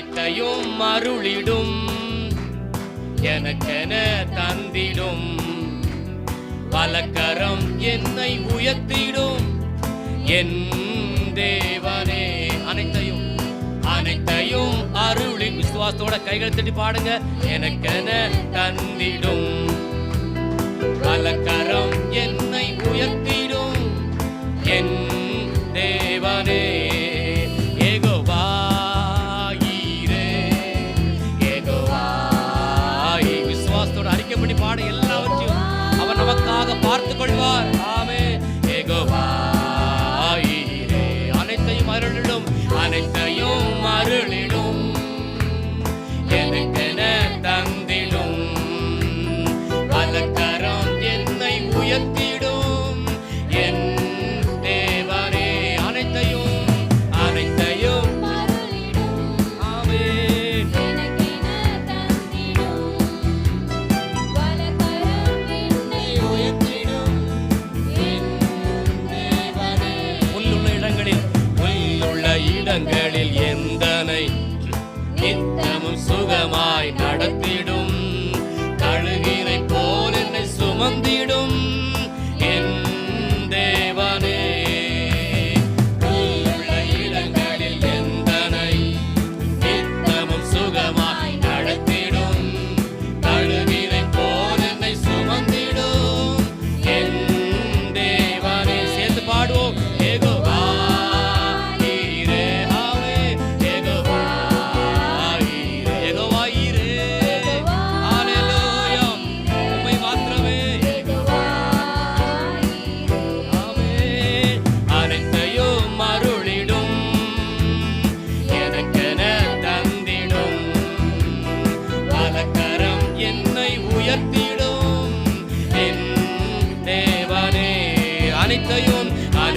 அனைத்தையும் அருளிடும் எனக்கென தந்திடும். பலக்கரம் என்னை உயர்த்திடும் என் தேவனே. அனைத்தையும் அனைத்தையும் அருளின் விசுவாசத்தோட கைகள் தட்டி பாடுங்க எனக்கென தந்திடும். பலக்கரம் agora.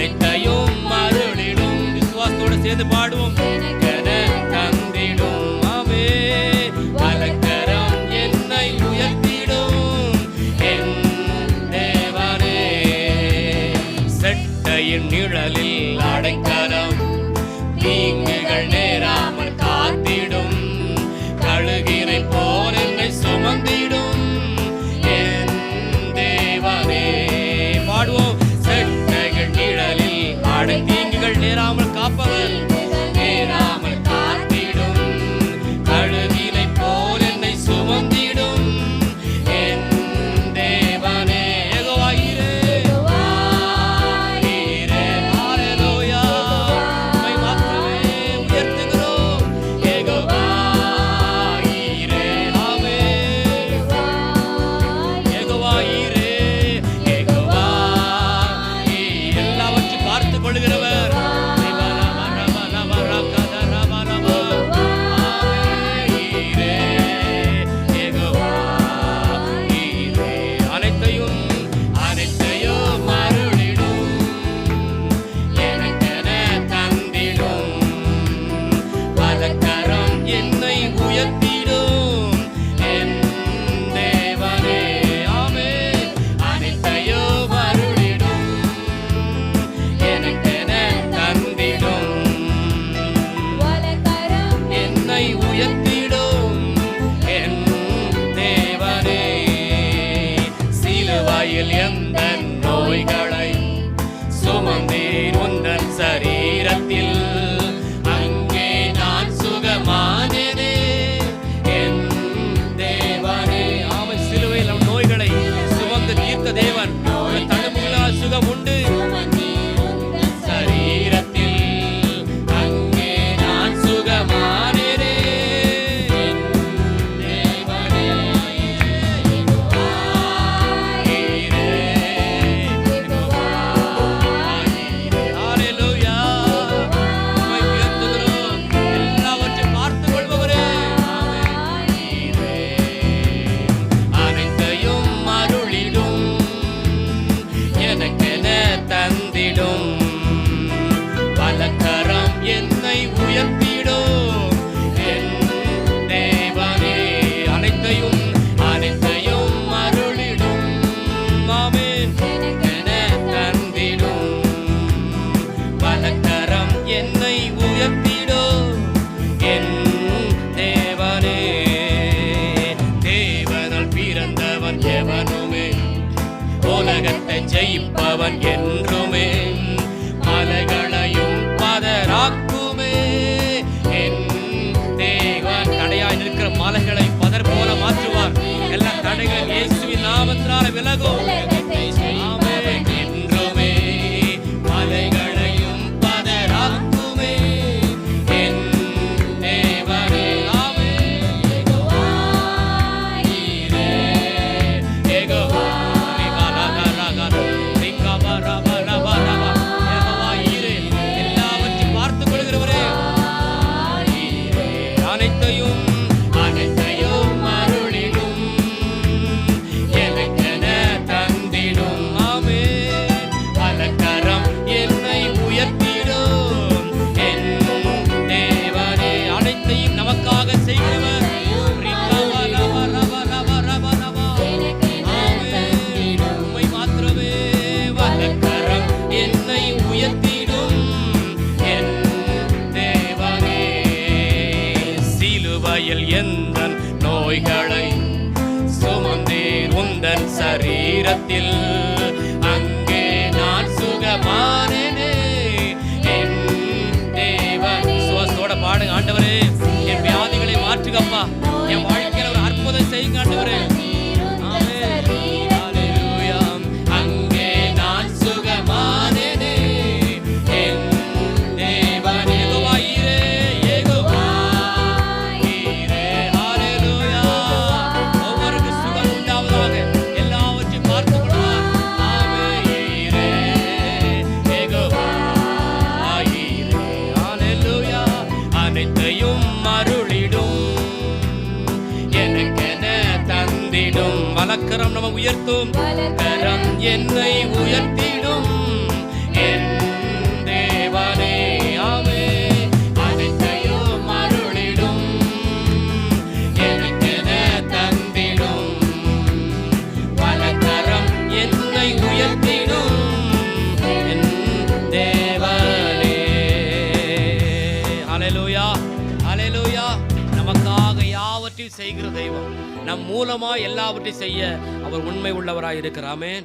நிட்டையும் மருளிடும் விசுவாசத்தோடு சேர்ந்து பாடுவோம். தந்திடும் அவே. அலக்கரம் என்னை உயர்த்திடும். என் தேவனே. செட்டையின் நிழலில் அடைக்க je leenden nooit தேவனுமே. உலகத்தை ஜெயிப்பவன் என்றுமே. மலைகளையும் பதராக்குமே. என் தேவன் தடையாய் நிற்கிற மலைகளை பதர் போல மாற்றுவார். எல்லா தடைகள் இயேசுவின் நாமத்தினால விலகும். சுமந்தேன் சரீரத்தில் உயர்த்திடும் வழக்கரம் நம்ம உயர்த்தும். கரம் என்னை உயர்த்திடும். என் தேவனே ஆமே அனைத்தையும் அருளிடும். எனக்கென தந்திடும். வலக்கரம் என்னை உயர்த்திடும். என் தேவனே. ஹalleluya ஹalleluya. நமக்காக யாவற்றையும் செய்கிற தெய்வம்? நம் மூலமாக எல்லாவற்றையும் செய்ய அவர் உண்மை உள்ளவராக இருக்கிறாமேன்